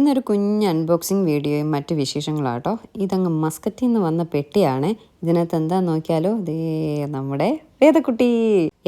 ഇന്നൊരു കുഞ്ഞ് അൺബോക്സിങ് വീഡിയോയും മറ്റ് വിശേഷങ്ങളാട്ടോ. ഇതങ്ങ് മസ്കറ്റിൽ നിന്ന് വന്ന പെട്ടിയാണ്. ഇതിനകത്ത് എന്താ നോക്കിയാലോ? ദേ നമ്മുടെ വേദക്കുട്ടി.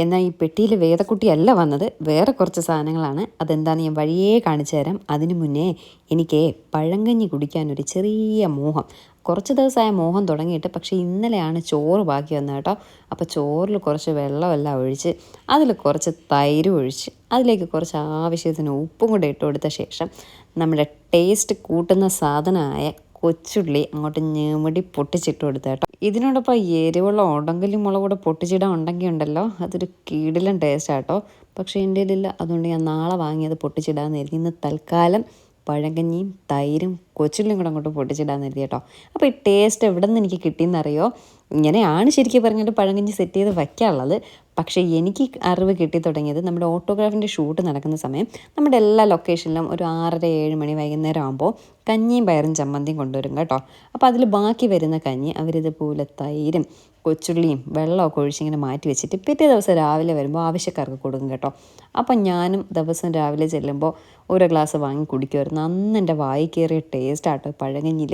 എന്നാൽ ഈ പെട്ടിയിൽ വേദക്കുട്ടി അല്ല വന്നത് വേറെ കുറച്ച് സാധനങ്ങളാണ്. അതെന്താന്ന് ഞാൻ വഴിയേ കാണിച്ചു തരാം. അതിനു മുന്നേ എനിക്ക് പഴങ്കഞ്ഞി കുടിക്കാൻ ഒരു ചെറിയ മോഹം. കുറച്ച് ദിവസമായ മോഹം തുടങ്ങിയിട്ട് പക്ഷേ ഇന്നലെയാണ് ചോറ് ബാക്കി വന്നത് കേട്ടോ. അപ്പോൾ ചോറിൽ കുറച്ച് വെള്ളമെല്ലാം ഒഴിച്ച് അതിൽ കുറച്ച് തൈര് ഒഴിച്ച് അതിലേക്ക് കുറച്ച് ആവശ്യത്തിന് ഉപ്പും കൂടെ ഇട്ട് കൊടുത്ത ശേഷം നമ്മുടെ ടേസ്റ്റ് കൂട്ടുന്ന സാധനമായ കൊച്ചുള്ളി അങ്ങോട്ട് ഞെമിടി പൊട്ടിച്ചിട്ട് കൊടുത്ത കേട്ടോ. ഇതിനോടൊപ്പം എരിവുള്ള ഉടങ്കലും മുളക് കൂടെ പൊട്ടിച്ചിടാൻ ഉണ്ടെങ്കിൽ ഉണ്ടല്ലോ അതൊരു കീടിലൻ ടേസ്റ്റ് ആട്ടോ പക്ഷേ എന്റെ കയ്യിലില്ല. അതുകൊണ്ട് ഞാൻ നാളെ വാങ്ങിയത് പൊട്ടിച്ചിടാന്ന് കരുതി. ഇന്ന് തൽക്കാലം പഴങ്കഞ്ഞിയും തൈരും കൊച്ചിലും കൂടെ അങ്ങോട്ട് പൊട്ടിച്ചിടാന്ന് എഴുതി കേട്ടോ. അപ്പോൾ ഈ ടേസ്റ്റ് എവിടെ നിന്ന് എനിക്ക് കിട്ടിയെന്നറിയോ? ഇങ്ങനെയാണ് ശരിക്കും പറഞ്ഞിട്ട് പഴങ്കഞ്ഞി സെറ്റ് ചെയ്ത് വയ്ക്കാനുള്ളത് പക്ഷേ എനിക്ക് അറിവ് കിട്ടി തുടങ്ങിയത് നമ്മുടെ ഓട്ടോഗ്രാഫിന്റെ ഷൂട്ട് നടക്കുന്ന സമയം. നമ്മുടെ എല്ലാ ലൊക്കേഷനിലും ഒരു ആറര ഏഴ് മണി വൈകുന്നേരം ആകുമ്പോൾ കഞ്ഞിയും പയറും ചമ്മന്തിയും കൊണ്ടുവരും കേട്ടോ. അപ്പോൾ അതിൽ ബാക്കി വരുന്ന കഞ്ഞി അവരിതുപോലെ തൈരും കൊച്ചുള്ളിയും വെള്ളമൊക്കെ ഒഴിച്ചിങ്ങനെ മാറ്റി വെച്ചിട്ട് പിറ്റേ ദിവസം രാവിലെ വരുമ്പോൾ ആവശ്യക്കാർക്ക് കൊടുക്കും കേട്ടോ. അപ്പം ഞാനും ദിവസം രാവിലെ ചെല്ലുമ്പോൾ ഓരോ ഗ്ലാസ് വാങ്ങി കുടിക്കുമായിരുന്നു. അന്ന് എന്റെ വായി കയറിയ ടേസ്റ്റ് ആട്ടോ പഴങ്കഞ്ഞിൽ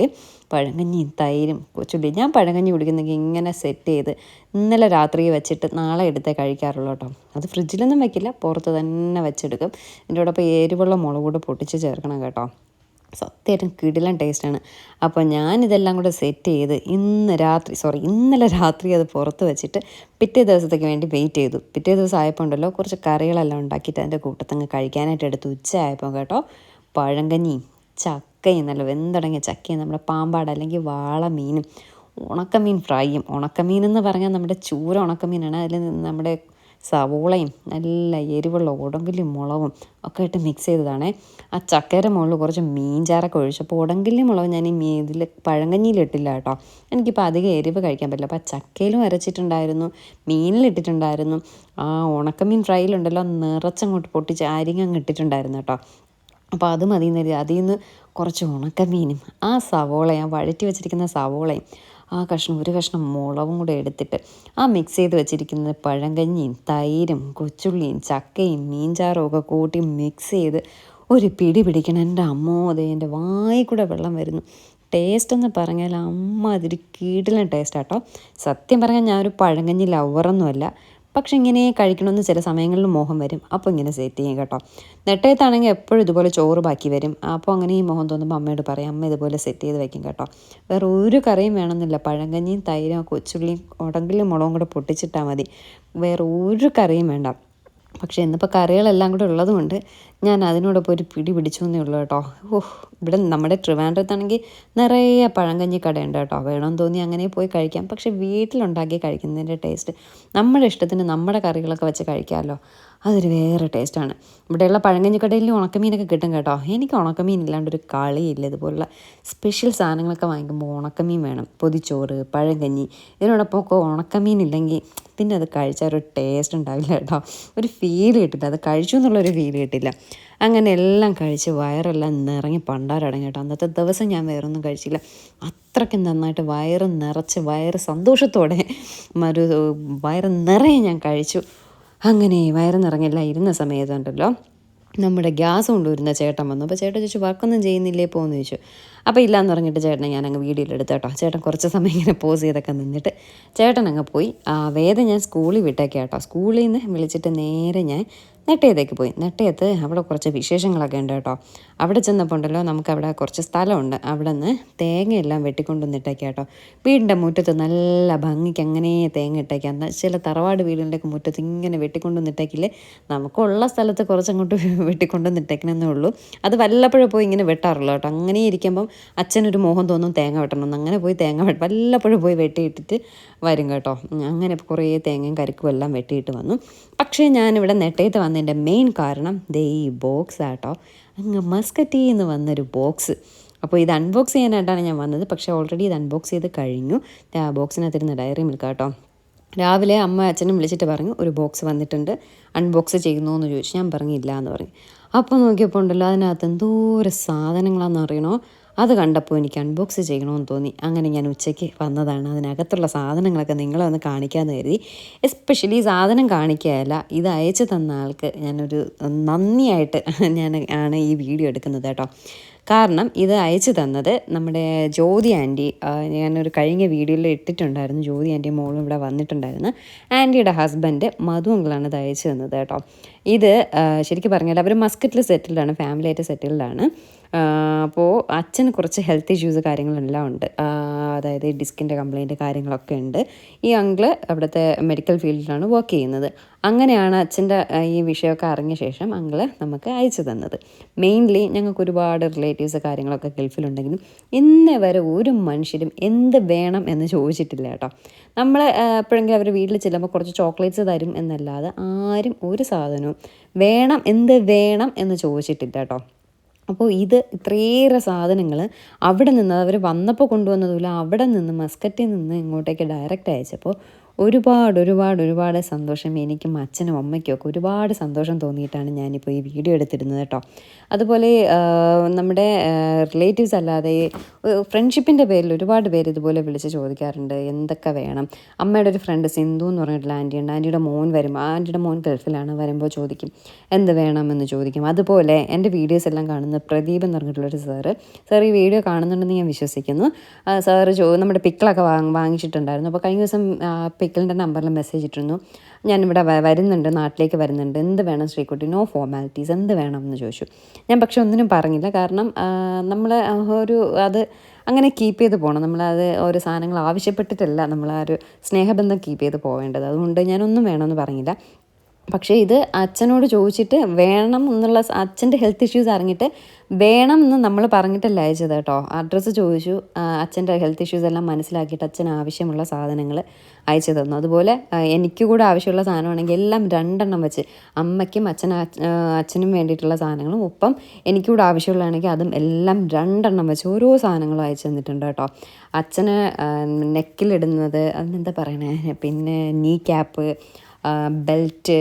പഴങ്കഞ്ഞിയും തൈരും കൊച്ചുള്ളി ഞാൻ പഴങ്കഞ്ഞി കുടിക്കുന്നെങ്കിൽ ഇങ്ങനെ സെറ്റ് ചെയ്ത് ഇന്നലെ രാത്രി വെച്ചിട്ട് നാളെ എടുത്തേ കഴിക്കാറുള്ളൂ കേട്ടോ. അത് ഫ്രിഡ്ജിലൊന്നും വെക്കില്ല പുറത്ത് തന്നെ വെച്ചെടുക്കും. ഇതിന്റെ കൂടെ ഇപ്പോൾ എരിവുള്ള മുളക് കൂടെ പൊട്ടിച്ച് ചേർക്കണം കേട്ടോ. സത്യമായിട്ടും കിടിലൻ ടേസ്റ്റാണ് അപ്പോൾ ഞാനിതെല്ലാം കൂടെ സെറ്റ് ചെയ്ത് ഇന്ന് രാത്രി സോറി ഇന്നലെ രാത്രി അത് പുറത്ത് വെച്ചിട്ട് പിറ്റേ ദിവസത്തേക്ക് വേണ്ടി വെയിറ്റ് ചെയ്തു. പിറ്റേ ദിവസം ആയപ്പോൾ ഉണ്ടല്ലോ കുറച്ച് കറികളെല്ലാം ഉണ്ടാക്കിയിട്ട് അതിന്റെ കൂട്ടത്തങ്ങ് കഴിക്കാനായിട്ട് എടുത്ത് ഉച്ച ആയപ്പോൾ കേട്ടോ പഴങ്കഞ്ഞിയും ചക്കയും നല്ല വെന്തടങ്ങിയ ചക്കയും നമ്മുടെ പാമ്പാട് അല്ലെങ്കിൽ വാള മീനും ഉണക്കമീൻ ഫ്രൈയും ഉണക്കമീൻ എന്ന് പറഞ്ഞാൽ നമ്മുടെ ചൂര ഉണക്കമീനാണ്. അതിൽ നമ്മുടെ സവോളയും നല്ല എരിവുള്ള ഉടങ്കിലും മുളകും ഒക്കെ ആയിട്ട് മിക്സ് ചെയ്തതാണ്. ആ ചക്കയുടെ മുകളിൽ കുറച്ച് മീൻചാറൊക്കെ ഒഴിച്ചു അപ്പോൾ ഉടങ്കലും മുളകും ഞാൻ ഈ മീ ഇതിൽ പഴങ്കഞ്ഞിയിലിട്ടില്ല കേട്ടോ. എനിക്കിപ്പോൾ അധികം എരിവ് കഴിക്കാൻ പറ്റില്ല. അപ്പോൾ ചക്കയിലും അരച്ചിട്ടുണ്ടായിരുന്നു മീനിലിട്ടിട്ടുണ്ടായിരുന്നു ആ ഉണക്കമീൻ ഫ്രൈയിലുണ്ടല്ലോ നിറച്ചങ്ങോട്ട് പൊട്ടിച്ച് അരിങ്ങങ്ങ് ഇട്ടിട്ടുണ്ടായിരുന്നു കേട്ടോ. അപ്പോൾ അത് മതി എന്നൊരു അതിൽ നിന്ന് കുറച്ച് ഉണക്കമീനും ആ സവോളയും ആ വഴറ്റി വെച്ചിരിക്കുന്ന സവോളയും ആ കഷ്ണം ഒരു കഷ്ണം മുളകും കൂടെ എടുത്തിട്ട് ആ മിക്സ് ചെയ്ത് വെച്ചിരിക്കുന്ന പഴങ്കഞ്ഞിയും തൈരും കൊച്ചുള്ളിയും ചക്കയും മീൻചാറും ഒക്കെ കൂട്ടി മിക്സ് ചെയ്ത് ഒരു പിടി പിടിക്കണം. എന്റെ അമ്മോ എന്റെ വായി കൂടെ വെള്ളം വരുന്നു. ടേസ്റ്റ് എന്ന് പറഞ്ഞാൽ അമ്മ അതൊരു കീടിലൻ ടേസ്റ്റ് ആട്ടോ സത്യം പറഞ്ഞാൽ ഞാനൊരു പഴങ്കഞ്ഞി ലവറൊന്നുമല്ല പക്ഷെ ഇങ്ങനെ കഴിക്കണമെന്ന് ചില സമയങ്ങളിൽ മോഹം വരും. അപ്പോൾ ഇങ്ങനെ സെറ്റ് ചെയ്യും കേട്ടോ. നെട്ടയത്താണെങ്കിൽ എപ്പോഴും ഇതുപോലെ ചോറ് ബാക്കി വരും. അപ്പോൾ അങ്ങനെ ഈ മോഹം തോന്നുമ്പോൾ അമ്മയോട് പറയും അമ്മ ഇതുപോലെ സെറ്റ് ചെയ്ത് വയ്ക്കും കേട്ടോ. വേറെ ഒരു കറിയും വേണമെന്നില്ല. പഴങ്കഞ്ഞിയും തൈരും കൊച്ചുള്ളിയും ഉടങ്കിലും മുളകും കൂടെ പൊട്ടിച്ചിട്ടാൽ മതി. വേറെ ഒരു കറിയും വേണ്ട. പക്ഷേ ഇന്നിപ്പോൾ കറികളെല്ലാം കൂടെ ഉള്ളതുകൊണ്ട് ഞാൻ അതിനോടൊപ്പം ഒരു പിടി പിടിച്ചു എന്നേ ഉള്ളൂ കേട്ടോ. ഓഹ് ഇവിടെ നമ്മുടെ ട്രിവാൻഡ്രത്താണെങ്കിൽ നിറയെ പഴങ്കഞ്ഞി കടയുണ്ട് കേട്ടോ. വേണമെന്ന് തോന്നി അങ്ങനെ പോയി കഴിക്കാം. പക്ഷേ വീട്ടിലുണ്ടാക്കി കഴിക്കുന്നതിന്റെ ടേസ്റ്റ് നമ്മുടെ ഇഷ്ടത്തിന് നമ്മുടെ കറികളൊക്കെ വെച്ച് കഴിക്കാമല്ലോ. അതൊരു വേറെ ടേസ്റ്റാണ്. ഇവിടെയുള്ള പഴങ്കഞ്ഞിക്കടയിൽ ഉണക്കമീനൊക്കെ കിട്ടും കേട്ടോ. എനിക്ക് ഉണക്കമീൻ ഇല്ലാണ്ട് ഒരു കളിയില്ല. ഇതുപോലുള്ള സ്പെഷ്യൽ സാധനങ്ങളൊക്കെ വാങ്ങിക്കുമ്പോൾ ഉണക്കമീൻ വേണം. പൊതിച്ചോറ് പഴങ്കഞ്ഞി ഇതിനോടൊപ്പം ഒക്കെ ഉണക്കമീൻ ഇല്ലെങ്കിൽ പിന്നെ അത് കഴിച്ചാൽ ഒരു ടേസ്റ്റ് ഉണ്ടാവില്ല കേട്ടോ. ഒരു ഫീൽ കിട്ടില്ല. അത് കഴിച്ചു എന്നുള്ളൊരു ഫീൽ കിട്ടില്ല. അങ്ങനെ എല്ലാം കഴിച്ച് വയറെല്ലാം നിറങ്ങി പണ്ടാരടങ്ങി കേട്ടോ. അന്നത്തെ ദിവസം ഞാൻ വേറൊന്നും കഴിച്ചില്ല. അത്രയ്ക്ക് നന്നായിട്ട് വയറ് നിറച്ച് വയറ് സന്തോഷത്തോടെ ഒരു വയറ് നിറയെ ഞാൻ കഴിച്ചു. അങ്ങനെ വയറ് നിറങ്ങില്ല ഇരുന്ന സമയത്തുണ്ടല്ലോ നമ്മുടെ ഗ്യാസ് കൊണ്ടുവരുന്ന ചേട്ടൻ വന്നു. അപ്പോൾ ചേട്ടൻ ചോദിച്ചു വർക്കൊന്നും ചെയ്യുന്നില്ലേ? പോകുമെന്ന് ചോദിച്ചു. അപ്പോൾ ഇല്ലയെന്ന് പറഞ്ഞിട്ട് ചേട്ടനെ ഞാൻ വീഡിയോയിൽ എടുത്തു കേട്ടോ. ചേട്ടൻ കുറച്ച് സമയം ഇങ്ങനെ പോസ് ചെയ്തൊക്കെ നിന്നിട്ട് ചേട്ടൻ അങ്ങ് പോയി വേദം ഞാൻ സ്കൂളിൽ വിട്ടേക്കാം കേട്ടോ സ്കൂളിൽ നിന്ന് വിളിച്ചിട്ട് നേരെ ഞാൻ നെട്ടയത്തേക്ക് പോയി. നെട്ടയത്ത് അവിടെ കുറച്ച് വിശേഷങ്ങളൊക്കെ ഉണ്ട് കേട്ടോ. അവിടെ ചെന്നപ്പോൾ ഉണ്ടല്ലോ നമുക്ക് അവിടെ കുറച്ച് സ്ഥലമുണ്ട്. അവിടെ നിന്ന് തേങ്ങയെല്ലാം വെട്ടിക്കൊണ്ടുവന്നിട്ടേക്കാം കേട്ടോ. വീടിന്റെ മുറ്റത്ത് നല്ല ഭംഗിക്ക് അങ്ങനെ തേങ്ങ ഇട്ടേക്കാം. ചില തറവാട് വീടുകളുടെയൊക്കെ മുറ്റത്ത് ഇങ്ങനെ വെട്ടിക്കൊണ്ടുവന്നിട്ടേക്കില്ലേ നമുക്കുള്ള സ്ഥലത്ത് കുറച്ചങ്ങോട്ട് വെട്ടിക്കൊണ്ടുവന്നിട്ടേക്കണമെന്നേ ഉള്ളൂ. അത് വല്ലപ്പോഴും പോയി ഇങ്ങനെ വെട്ടാറുള്ളൂ കേട്ടോ. അങ്ങനെ ഇരിക്കുമ്പം അച്ഛനൊരു മോഹം തോന്നും തേങ്ങ വെട്ടണം അങ്ങനെ പോയി തേങ്ങ വെട്ട വല്ലപ്പോഴും പോയി വെട്ടിയിട്ടിട്ട് വരും കേട്ടോ. അങ്ങനെ കുറേ തേങ്ങയും കരിക്കും എല്ലാം വെട്ടിയിട്ട് വന്നു. പക്ഷേ ഞാനിവിടെ നെട്ടയത്ത് വന്നതിന്റെ മെയിൻ കാരണം ദേ ഈ ബോക്സ് ആട്ടോ. അങ്ങ് മസ്കറ്റിൽ നിന്ന് വന്നൊരു ബോക്സ് അപ്പോൾ ഇത് അൺബോക്സ് ചെയ്യാനായിട്ടാണ് ഞാൻ വന്നത്. പക്ഷേ ഓൾറെഡി ഇത് അൺബോക്സ് ചെയ്ത് കഴിഞ്ഞു. ആ ബോക്സിനകത്തിരുന്ന് ഡയറി മിൽക്ക് കേട്ടോ രാവിലെ അമ്മ അച്ഛനും വിളിച്ചിട്ട് പറഞ്ഞു ഒരു ബോക്സ് വന്നിട്ടുണ്ട്. അൺബോക്സ് ചെയ്യുന്നു എന്ന് ചോദിച്ചു. ഞാൻ പറഞ്ഞില്ല എന്ന് പറഞ്ഞു. അപ്പോൾ നോക്കിയപ്പോൾ ഉണ്ടല്ലോ അതിനകത്ത് എന്തോരം സാധനങ്ങളാണെന്ന് അറിയണോ? അത് കണ്ടപ്പോൾ എനിക്ക് അൺബോക്സ് ചെയ്യണമെന്ന് തോന്നി. അങ്ങനെ ഞാൻ ഉച്ചയ്ക്ക് വന്നതാണ്. അതിനകത്തുള്ള സാധനങ്ങളൊക്കെ നിങ്ങളെ ഒന്ന് കാണിക്കാമെന്ന് കരുതി. എസ്പെഷ്യലി സാധനം കാണിക്കുകയല്ല ഇത് അയച്ചു തന്ന ആൾക്ക് ഞാനൊരു നന്ദിയായിട്ട് ഞാൻ ആണ് ഈ വീഡിയോ എടുക്കുന്നത് കേട്ടോ. കാരണം ഇത് അയച്ചു തന്നത് നമ്മുടെ ജ്യോതി ആന്റി ഞാനൊരു കഴിഞ്ഞ വീഡിയോയിൽ ഇട്ടിട്ടുണ്ടായിരുന്നു. ജ്യോതി ആന്റി മോളും ഇവിടെ വന്നിട്ടുണ്ടായിരുന്നു. ആന്റിയുടെ ഹസ്ബൻഡ് മധുങ്കളാണ് ഇത് അയച്ചു തന്നത് കേട്ടോ. ഇത് ശരിക്കും പറഞ്ഞാൽ അവർ മസ്കറ്റിൽ സെറ്റിൽഡാണ് ഫാമിലിയായിട്ട് സെറ്റിൽഡാണ് അപ്പോൾ അച്ഛന് കുറച്ച് ഹെൽത്ത് ഇഷ്യൂസ് കാര്യങ്ങളെല്ലാം ഉണ്ട്. അതായത് ഡിസ്കിന്റെ കംപ്ലൈന്റ് കാര്യങ്ങളൊക്കെ ഉണ്ട്. ഈ അങ്കിൾ അവിടുത്തെ മെഡിക്കൽ ഫീൽഡിലാണ് വർക്ക് ചെയ്യുന്നത്. അങ്ങനെയാണ് അച്ഛന്റെ ഈ വിഷയമൊക്കെ അറിഞ്ഞ ശേഷം അങ്കിൾ നമുക്ക് അയച്ചു തന്നത്. മെയിൻലി ഞങ്ങൾക്ക് ഒരുപാട് റിലേറ്റീവ്സ് കാര്യങ്ങളൊക്കെ ഗൾഫിലുണ്ടെങ്കിലും ഇന്നേ വരെ ഒരു മനുഷ്യരും എന്ത് വേണം എന്ന് ചോദിച്ചിട്ടില്ല കേട്ടോ. നമ്മൾ എപ്പോഴെങ്കിലും അവർ വീട്ടിൽ ചെല്ലുമ്പോൾ കുറച്ച് ചോക്ലേറ്റ്സ് തരും എന്നല്ലാതെ ആരും ഒരു സാധനവും വേണം എന്ത് വേണം എന്ന് ചോദിച്ചിട്ടില്ല കേട്ടോ. അപ്പോൾ ഇത് ഇത്രയേറെ സാധനങ്ങൾ അവിടെ നിന്ന് അവർ വന്നപ്പോൾ കൊണ്ടുവന്നതുമില്ല അവിടെ നിന്ന് മസ്കറ്റിൽ നിന്ന് ഇങ്ങോട്ടേക്ക് ഡയറക്റ്റ് അയച്ചപ്പോൾ ഒരുപാട് ഒരുപാട് ഒരുപാട് സന്തോഷം എനിക്കും അച്ഛനും അമ്മയ്ക്കും ഒക്കെ ഒരുപാട് സന്തോഷം തോന്നിയിട്ടാണ് ഞാനിപ്പോൾ ഈ വീഡിയോ എടുത്തിരുന്നത് കേട്ടോ അതുപോലെ നമ്മുടെ റിലേറ്റീവ്സ് അല്ലാതെ ഫ്രണ്ട്ഷിപ്പിന്റെ പേരിൽ ഒരുപാട് പേര് ഇതുപോലെ വിളിച്ച് ചോദിക്കാറുണ്ട് എന്തൊക്കെ വേണം? അമ്മയുടെ ഒരു ഫ്രണ്ട് സിന്ധു എന്ന് പറഞ്ഞിട്ടുള്ള ആന്റി ഉണ്ട് ആന്റിയുടെ മോൻ വരും. ആന്റിയുടെ മോൻ ഗൾഫിലാണ്. വരുമ്പോൾ ചോദിക്കും എന്ത് വേണമെന്ന്? ചോദിക്കും. അതുപോലെ എന്റെ വീഡിയോസ് എല്ലാം കാണുന്ന പ്രദീപ് എന്ന് പറഞ്ഞിട്ടുള്ളൊരു സാറ് സാർ ഈ വീഡിയോ കാണുന്നുണ്ടെന്ന് ഞാൻ വിശ്വസിക്കുന്നു. സാറ് ചോ നമ്മുടെ പിക്കിളൊക്കെ വാങ്ങി വാങ്ങിച്ചിട്ടുണ്ടായിരുന്നു. അപ്പോൾ കഴിഞ്ഞ ദിവസം പിക്കിളിന്റെ നമ്പറിൽ മെസ്സേജ് ഇട്ടിരുന്നു. ഞാനിവിടെ വരുന്നുണ്ട് നാട്ടിലേക്ക് വരുന്നുണ്ട്. എന്ത് വേണം ശ്രീക്കുട്ടി നോ ഫോർമാലിറ്റീസ് എന്ത് വേണം എന്ന് ചോദിച്ചു. ഞാൻ പക്ഷെ ഒന്നിനും പറഞ്ഞില്ല. കാരണം നമ്മൾ ഒരു അത് അങ്ങനെ കീപ്പ് ചെയ്ത് പോകണം നമ്മളത് ഓരോ സാധനങ്ങൾ ആവശ്യപ്പെട്ടിട്ടല്ല നമ്മൾ ആ ഒരു സ്നേഹബന്ധം കീപ്പ് ചെയ്ത് പോവേണ്ടത്. അതുകൊണ്ട് ഞാനൊന്നും വേണമെന്ന് പറഞ്ഞില്ല. പക്ഷേ ഇത് അച്ഛനോട് ചോദിച്ചിട്ട് വേണം എന്നുള്ള അച്ഛന്റെ ഹെൽത്ത് ഇഷ്യൂസ് അറിഞ്ഞിട്ട് വേണം എന്ന് നമ്മൾ പറഞ്ഞിട്ടല്ല അയച്ചത് കേട്ടോ. അഡ്രസ്സ് ചോദിച്ചു. അച്ഛന്റെ ഹെൽത്ത് ഇഷ്യൂസ് എല്ലാം മനസ്സിലാക്കിയിട്ട് അച്ഛൻ ആവശ്യമുള്ള സാധനങ്ങൾ അയച്ചു തന്നു. അതുപോലെ എനിക്ക് കൂടെ ആവശ്യമുള്ള സാധനമാണെങ്കിൽ എല്ലാം രണ്ടെണ്ണം വെച്ച് അമ്മയ്ക്കും അച്ഛൻ അച്ഛനും വേണ്ടിയിട്ടുള്ള സാധനങ്ങളും ഒപ്പം എനിക്ക് കൂടെ ആവശ്യമുള്ളതാണെങ്കിൽ അതും എല്ലാം രണ്ടെണ്ണം വെച്ച് ഓരോ സാധനങ്ങളും അയച്ചു തന്നിട്ടുണ്ട് കേട്ടോ. അച്ഛന് നെക്കിലിടുന്നത് അതിനെന്താ പറയണേ? പിന്നെ നീ ക്യാപ്പ് ബെൽറ്റ്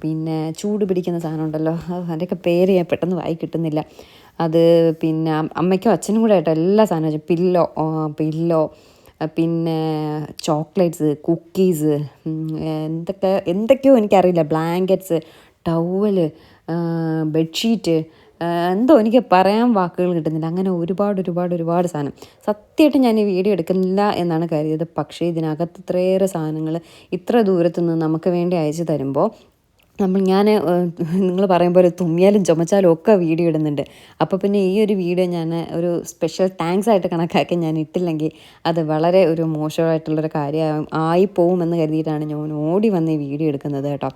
പിന്നെ ചൂട് പിടിക്കുന്ന സാധനം ഉണ്ടല്ലോ. അതിന്റെയൊക്കെ പേര് ഞാൻ പെട്ടെന്ന് വായി കിട്ടുന്നില്ല. അത് പിന്നെ അമ്മയ്ക്കും അച്ഛനും കൂടെ ആയിട്ട് എല്ലാ സാധനവും പില്ലോ പില്ലോ പിന്നെ ചോക്ലേറ്റ്സ് കുക്കീസ് എന്തൊക്കെ എന്തൊക്കെയോ എനിക്കറിയില്ല. ബ്ലാങ്കറ്റ്സ് ടവൽ ബെഡ്ഷീറ്റ് എന്തോ എനിക്ക് പറയാൻ വാക്കുകൾ കിട്ടുന്നില്ല. അങ്ങനെ ഒരുപാട് ഒരുപാട് ഒരുപാട് സാധനം. സത്യമായിട്ട് ഞാൻ ഈ വീഡിയോ എടുക്കുന്നില്ല എന്നാണ് കരുതിയത്. പക്ഷേ ഇതിനകത്ത് ഇത്രയേറെ സാധനങ്ങൾ ഇത്ര ദൂരത്തു നിന്ന് നമുക്ക് വേണ്ടി അയച്ചു തരുമ്പോൾ നമ്മൾ ഞാൻ നിങ്ങൾ പറയും പോലെ തുമ്മിയാലും ചുമച്ചാലും ഒക്കെ വീഡിയോ ഇടുന്നുണ്ട്. അപ്പോൾ പിന്നെ ഈ ഒരു വീഡിയോ ഞാൻ ഒരു സ്പെഷ്യൽ താങ്ക്സ് ആയിട്ട് കണക്കാക്കി ഞാൻ ഇട്ടില്ലെങ്കിൽ അത് വളരെ ഒരു മോശമായിട്ടുള്ളൊരു കാര്യം ആയി പോകുമെന്ന് കരുതിയിട്ടാണ് ഞാൻ ഓടി വന്ന് ഈ വീഡിയോ എടുക്കുന്നത് കേട്ടോ.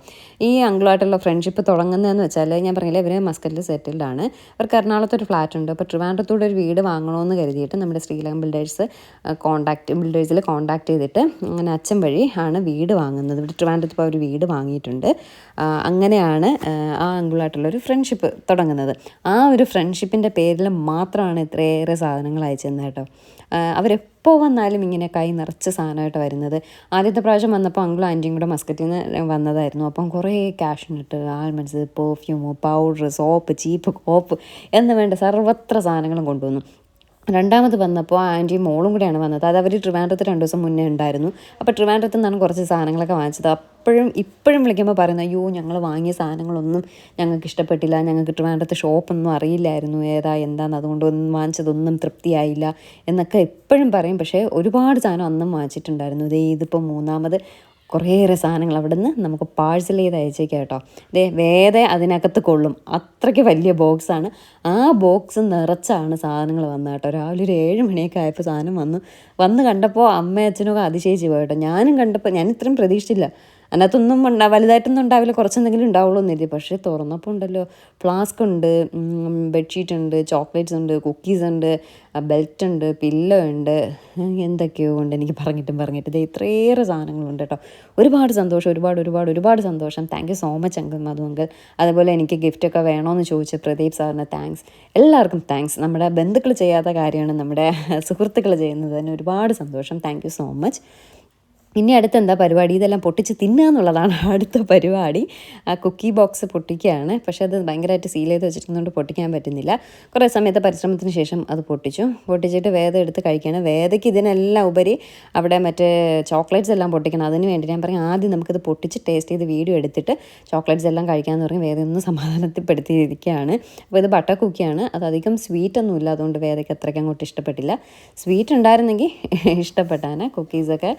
ഈ അങ്കിളുമായിട്ടുള്ള ഫ്രണ്ട്ഷിപ്പ് തുടങ്ങുന്നതെന്ന് വെച്ചാൽ ഞാൻ പറഞ്ഞില്ല ഇവർ മസ്കറ്റിൽ സെറ്റിൽഡ് ആണ്. അവർക്ക് എറണാകുളത്ത് ഒരു ഫ്ലാറ്റ് ഉണ്ട്. അപ്പോൾ ട്രിവാൻഡ്രത്തൂടെ ഒരു വീട് വാങ്ങണമെന്ന് കരുതിയിട്ട് നമ്മുടെ ശ്രീലങ്കൻ ബിൽഡേഴ്സ് കോൺടാക്ട് ബിൽഡേഴ്സിൽ കോൺടാക്ട് ചെയ്തിട്ട് അങ്ങനെ അച്ഛൻ വഴി ആണ് വീട് വാങ്ങുന്നത്. ഇവിടെ ട്രിവാൻഡ്രത്ത് ഇപ്പോൾ ഒരു വീട് വാങ്ങിയിട്ടുണ്ട്. അങ്ങനെയാണ് ആ, അങ്കിളായിട്ടുള്ളൊരു ഫ്രണ്ട്ഷിപ്പ് തുടങ്ങുന്നത്. ആ ഒരു ഫ്രണ്ട്ഷിപ്പിന്റെ പേരിൽ മാത്രമാണ് ഇത്രയേറെ സാധനങ്ങൾ അയച്ചെന്ന് കേട്ടോ. അവരെപ്പോൾ വന്നാലും ഇങ്ങനെ കൈ നിറച്ച് സാധനമായിട്ട് വരുന്നത്. ആദ്യത്തെ പ്രാവശ്യം വന്നപ്പോൾ അങ്കിളും ആന്റിയും കൂടെ മസ്കറ്റിൽ നിന്ന് വന്നതായിരുന്നു. അപ്പം കുറേ ക്യാഷിനിട്ട് ആൽമണ്ട്സ് പെർഫ്യൂമ് പൗഡർ സോപ്പ് ചീപ്പ് കോപ്പ് എന്ന് വേണ്ട സർവത്ര സാധനങ്ങളും കൊണ്ടുവന്നു. രണ്ടാമത് വന്നപ്പോൾ ആന്റിയും മോളും കൂടെയാണ് വന്നത്. അത് അവർ ട്രിവാൻഡ്രത്ത് രണ്ട് ദിവസം മുന്നേ ഉണ്ടായിരുന്നു. അപ്പോൾ ട്രിവാൻഡ്രത്ത് നിന്നാണ് കുറച്ച് സാധനങ്ങളൊക്കെ വാങ്ങിച്ചത്. അപ്പോഴും ഇപ്പോഴും വിളിക്കുമ്പോൾ പറയുന്നത് അയ്യോ ഞങ്ങൾ വാങ്ങിയ സാധനങ്ങളൊന്നും ഞങ്ങൾക്ക് ഇഷ്ടപ്പെട്ടില്ല. ഞങ്ങൾക്ക് ട്രിവാൻഡ്രത്ത് ഷോപ്പൊന്നും അറിയില്ലായിരുന്നു. ഏതാ എന്താന്ന് അതുകൊണ്ട് ഒന്നും വാങ്ങിച്ചതൊന്നും തൃപ്തിയായില്ല. എന്നൊക്കെ എപ്പോഴും പറയും. പക്ഷേ ഒരുപാട് സാധനം അന്നും വാങ്ങിച്ചിട്ടുണ്ടായിരുന്നു. ഇതേ ഇതിപ്പോൾ മൂന്നാമത് കുറേയേറെ സാധനങ്ങൾ അവിടെ നിന്ന് നമുക്ക് പാഴ്സൽ ചെയ്ത് അയച്ചേക്കാം കേട്ടോ. ദേ വേദ അതിനകത്ത് കൊള്ളും. അത്രയ്ക്ക് വലിയ ബോക്സാണ് ആ ബോക്സ് നിറച്ചാണ് സാധനങ്ങൾ വന്നത് കേട്ടോ. രാവിലെ ഒരു ഏഴ് മണിയൊക്കെ ആയപ്പോൾ സാധനം വന്നു. വന്ന് കണ്ടപ്പോൾ അമ്മയും അച്ഛനൊക്കെ അതിശയിച്ച് പോയി കേട്ടോ. ഞാനും കണ്ടപ്പോൾ ഞാൻ ഇത്രയും പ്രതീക്ഷിച്ചില്ല. അതിനകത്തൊന്നും ഉണ്ടാ വലുതായിട്ടൊന്നും ഉണ്ടാവില്ല. കുറച്ചെന്തെങ്കിലും ഉണ്ടാവുള്ളൂ എന്ന് പക്ഷേ തുറന്നപ്പോൾ ഉണ്ടല്ലോ ഫ്ലാസ്ക് ഉണ്ട് ബെഡ്ഷീറ്റ് ഉണ്ട് ചോക്ലേറ്റ്സ് ഉണ്ട് കുക്കീസ് ഉണ്ട് ബെൽറ്റ് ഉണ്ട് പില്ലോ ഉണ്ട്. എന്തൊക്കെയോ ഉണ്ട്. എനിക്ക് പറഞ്ഞിട്ടും പറഞ്ഞിട്ട്. ഇത് ഇത്രയേറെ സാധനങ്ങളുണ്ട് കേട്ടോ. ഒരുപാട് സന്തോഷം ഒരുപാട് ഒരുപാട് ഒരുപാട് സന്തോഷം. Thank you so much uncle Madhu uncle. അതുപോലെ എനിക്ക് ഗിഫ്റ്റൊക്കെ വേണമെന്ന് ചോദിച്ച പ്രദീപ് സാറിന് താങ്ക്സ് എല്ലാവർക്കും താങ്ക്സ് നമ്മുടെ ബന്ധുക്കൾ ചെയ്യാത്ത കാര്യമാണ് നമ്മുടെ സുഹൃത്തുക്കൾ ചെയ്യുന്നത്. തന്നെ ഒരുപാട് സന്തോഷം. താങ്ക് സോ മച്ച് ഇനി അടുത്ത എന്താ പരിപാടി? ഇതെല്ലാം പൊട്ടിച്ച് തിന്നുക എന്നുള്ളതാണ് അടുത്ത പരിപാടി. ആ കുക്കി ബോക്സ് പൊട്ടിക്കുകയാണ്. പക്ഷേ അത് ഭയങ്കരമായിട്ട് സീൽ ചെയ്ത് വെച്ചിരിക്കുന്നതുകൊണ്ട് പൊട്ടിക്കാൻ പറ്റുന്നില്ല. കുറേ സമയത്തെ പരിശ്രമത്തിന് ശേഷം അത് പൊട്ടിച്ചു. പൊട്ടിച്ചിട്ട് വേദ എടുത്ത് കഴിക്കുകയാണ്. വേദയ്ക്ക് ഇതിനെല്ലാം ഉപരി അവിടെ മറ്റേ ചോക്ലേറ്റ്സ് എല്ലാം പൊട്ടിക്കണം. അതിന് വേണ്ടി ഞാൻ പറയും ആദ്യം നമുക്കിത് പൊട്ടിച്ച് ടേസ്റ്റ് ചെയ്ത് വീഡിയോ എടുത്തിട്ട് ചോക്ലേറ്റ്സ് എല്ലാം കഴിക്കാമെന്ന് പറഞ്ഞ് വേദ ഒന്ന് സമാധാനത്തിൽപ്പെടുത്തിയിരിക്കുകയാണ്. അപ്പോൾ ഇത് ബട്ടർ കുക്കിയാണ്. അത് അധികം സ്വീറ്റ് ഒന്നും ഇല്ല. അതുകൊണ്ട് വേദയ്ക്ക് അത്രയ്ക്ക് അങ്ങോട്ട് ഇഷ്ടപ്പെട്ടില്ല. സ്വീറ്റ് ഉണ്ടായിരുന്നെങ്കിൽ ഇഷ്ടപ്പെട്ടാണ് കുക്കീസൊക്കെ.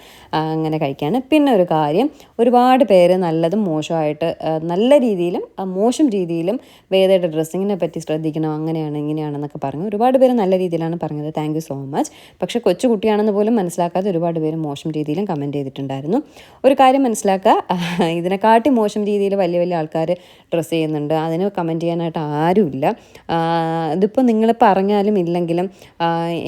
അങ്ങനെ കഴിക്കാണ് പിന്നെ ഒരു കാര്യം ഒരുപാട് പേര് നല്ലതും മോശമായിട്ട് നല്ല രീതിയിലും മോശം രീതിയിലും വേദയുടെ ഡ്രസ്സിങ്ങിനെ പറ്റി ശ്രദ്ധിക്കണം അങ്ങനെയാണ് ഇങ്ങനെയാണെന്നൊക്കെ പറഞ്ഞു. ഒരുപാട് പേര് നല്ല രീതിയിലാണ് പറഞ്ഞത്. താങ്ക് യു സോ മച്ച് പക്ഷേ കൊച്ചു കുട്ടിയാണെന്ന് പോലും മനസ്സിലാക്കാതെ ഒരുപാട് പേര് മോശം രീതിയിലും കമന്റ് ചെയ്തിട്ടുണ്ടായിരുന്നു. ഒരു കാര്യം മനസ്സിലാക്കുക ഇതിനെക്കാട്ടി മോശം രീതിയിൽ വലിയ വലിയ ആൾക്കാർ ഡ്രസ്സ് ചെയ്യുന്നുണ്ട്. അതിന് കമന്റ് ചെയ്യാനായിട്ട് ആരുമില്ല. ഇതിപ്പോൾ നിങ്ങൾ പറഞ്ഞാലും ഇല്ലെങ്കിലും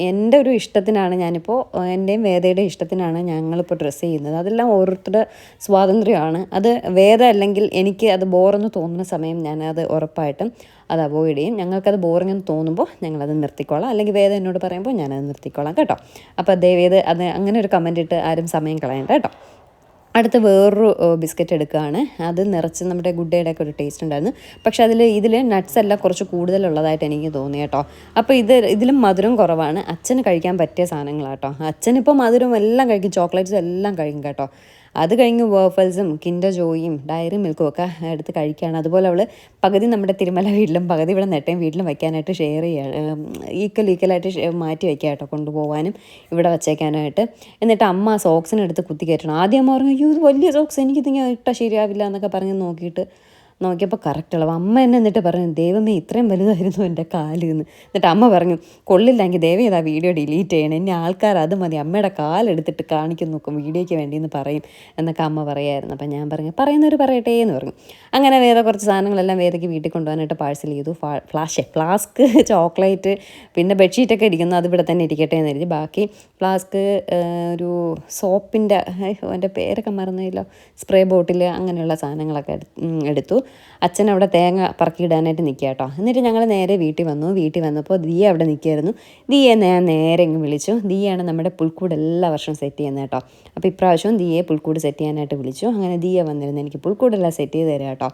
എന്റെ ഒരു ഇഷ്ടത്തിനാണ് ഞാനിപ്പോൾ എന്റെയും വേദയുടെ ഇഷ്ടത്തിനാണ് ഞങ്ങളിപ്പോൾ ഡ്രസ്സ് ചെയ്യുന്നത്. അതെല്ലാം ഓരോരുത്തരുടെ സ്വാതന്ത്ര്യമാണ്. അത് വേറെ അല്ലെങ്കിൽ എനിക്ക് അത് ബോറെന്ന് തോന്നുന്ന സമയം ഞാനത് ഉറപ്പായിട്ടും അത് അവോയ്ഡ് ചെയ്യും. ഞങ്ങൾക്കത് ബോറിംഗ് എന്ന് തോന്നുമ്പോൾ ഞങ്ങളത് നിർത്തിക്കോളാം. അല്ലെങ്കിൽ വേദം എന്നോട് പറയുമ്പോൾ ഞാനത് നിർത്തിക്കോളാം കേട്ടോ. അപ്പോൾ ദയവേത് അത് അങ്ങനെ ഒരു കമന്റ് ഇട്ട് ആരും സമയം കളയണ്ട കേട്ടോ. അടുത്ത വേറൊരു ബിസ്ക്കറ്റ് എടുക്കുകയാണ്. അത് നിറച്ച് നമ്മുടെ ഗുഡ് ഡേയുടെ ഒക്കെ ഒരു ടേസ്റ്റ് ഉണ്ടായിരുന്നു. പക്ഷേ അതിൽ ഇതിൽ നട്ട്സ് എല്ലാം കുറച്ച് കൂടുതലുള്ളതായിട്ട് എനിക്ക് തോന്നി കേട്ടോ. അപ്പോൾ ഇത് ഇതിലും മധുരം കുറവാണ്. അച്ഛന് കഴിക്കാൻ പറ്റിയ സാധനങ്ങളാട്ടോ അച്ഛനിപ്പോൾ മധുരം എല്ലാം കഴിക്കും ചോക്ലേറ്റ്സും എല്ലാം കഴിക്കും കേട്ടോ. അത് കഴിഞ്ഞ് വേഫൽസും കിൻഡ ജോയും ഡയറി മിൽക്കും ഒക്കെ എടുത്ത് കഴിക്കുകയാണ്. അതുപോലെ അവൾ പകുതി നമ്മുടെ തിരുമല വീട്ടിലും പകുതി ഇവിടെ നെട്ടയും വീട്ടിലും വയ്ക്കാനായിട്ട് ഷെയർ ചെയ്യുകയാണ് ഈക്വൽ ഈക്വലായിട്ട് മാറ്റി വയ്ക്കുക കേട്ടോ കൊണ്ടുപോകാനും ഇവിടെ വച്ചേക്കാനായിട്ട്. എന്നിട്ട് അമ്മ സോക്സിനെടുത്ത് കുത്തി കയറ്റണം. ആദ്യം അമ്മ പറഞ്ഞു അയ്യോ ഇത് വലിയ സോക്സ് എനിക്കിതിങ്ങനെ ഇട്ടാൽ ശരിയാവില്ല എന്നൊക്കെ പറഞ്ഞ് നോക്കിയിട്ട് നോക്കിയപ്പോൾ കറക്റ്റ് അമ്മ എന്നെ എന്നിട്ട് പറഞ്ഞു ദൈവമേ ഇത്രയും വലുതായിരുന്നു എന്റെ കാൽ എന്ന്. എന്നിട്ട് അമ്മ പറഞ്ഞു കൊള്ളില്ലെങ്കിൽ ദൈവം ഇതാ വീഡിയോ ഡിലീറ്റ് ചെയ്യണം. എന്നെ ആൾക്കാർ അത് മതി. അമ്മയുടെ കാലെടുത്തിട്ട് കാണിക്കും നോക്കും വീഡിയോയ്ക്ക് വേണ്ടി എന്ന് പറയും എന്നൊക്കെ അമ്മ പറയായിരുന്നു. അപ്പം ഞാൻ പറഞ്ഞു പറയുന്നവർ പറയട്ടെ എന്ന് പറഞ്ഞു. അങ്ങനെ വേറെ കുറച്ച് സാധനങ്ങളെല്ലാം വേദയ്ക്ക് വീട്ടിൽ കൊണ്ടുപോകാനായിട്ട് പാഴ്സൽ ചെയ്തു. ഫ്ലാഷ് ഫ്ലാസ്ക് ചോക്ലേറ്റ് പിന്നെ ബെഡ്ഷീറ്റൊക്കെ ഇരിക്കുന്നു. അത് ഇവിടെ തന്നെ ഇരിക്കട്ടെ എന്ന് കരുതി. ബാക്കി ഫ്ലാസ്ക് ഒരു സോപ്പിന്റെ എന്റെ പേരൊക്കെ മറന്നില്ലോ സ്പ്രേ ബോട്ടിൽ അങ്ങനെയുള്ള സാധനങ്ങളൊക്കെ എടുത്തു. അച്ഛൻ അവിടെ തേങ്ങ പറക്കിയിടാനായിട്ട് നിൽക്കുക കേട്ടോ. എന്നിട്ട് ഞങ്ങൾ നേരെ വീട്ടിൽ വന്നു. വീട്ടിൽ വന്നപ്പോൾ ദിയ അവിടെ നിൽക്കുകയായിരുന്നു. ദിയെ ഞാൻ നേരെ ഇങ്ങ് വിളിച്ചു. ദിയാണ് നമ്മുടെ പുൽക്കൂട് എല്ലാ വർഷവും സെറ്റ് ചെയ്യുന്നത് കേട്ടോ. അപ്പോൾ ഇപ്രാവശ്യവും ദിയെ പുൽക്കൂട് സെറ്റ് ചെയ്യാനായിട്ട് വിളിച്ചു. അങ്ങനെ ദിയ വന്നിരുന്നു. എനിക്ക് പുൽക്കൂടെല്ലാം സെറ്റ് ചെയ്ത് തരാം കേട്ടോ.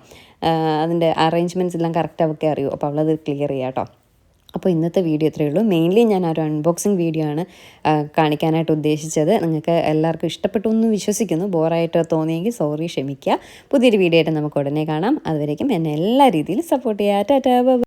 അതിന്റെ അറേഞ്ച്മെന്റ്സ് എല്ലാം കറക്റ്റ് അവൾക്ക് അറിയൂ? അപ്പോൾ അവളത് ക്ലിയർ ചെയ്യാം കേട്ടോ. അപ്പോൾ ഇന്നത്തെ വീഡിയോ ഇത്രയേ ഉള്ളൂ. മെയിൻലി ഞാൻ ഒരു അൺബോക്സിങ് വീഡിയോ ആണ് കാണിക്കാനായിട്ട് ഉദ്ദേശിച്ചത്. നിങ്ങൾക്ക് എല്ലാവർക്കും ഇഷ്ടപ്പെട്ടു എന്ന് വിശ്വസിക്കുന്നു. ബോറായിട്ട് തോന്നിയെങ്കിൽ സോറി ക്ഷമിക്കുക. പുതിയൊരു വീഡിയോ ആയിട്ട് നമുക്ക് ഉടനെ കാണാം. അതുവരേക്കും എന്നെ എല്ലാ രീതിയിലും സപ്പോർട്ട് ചെയ്യുക. ടാറ്റാ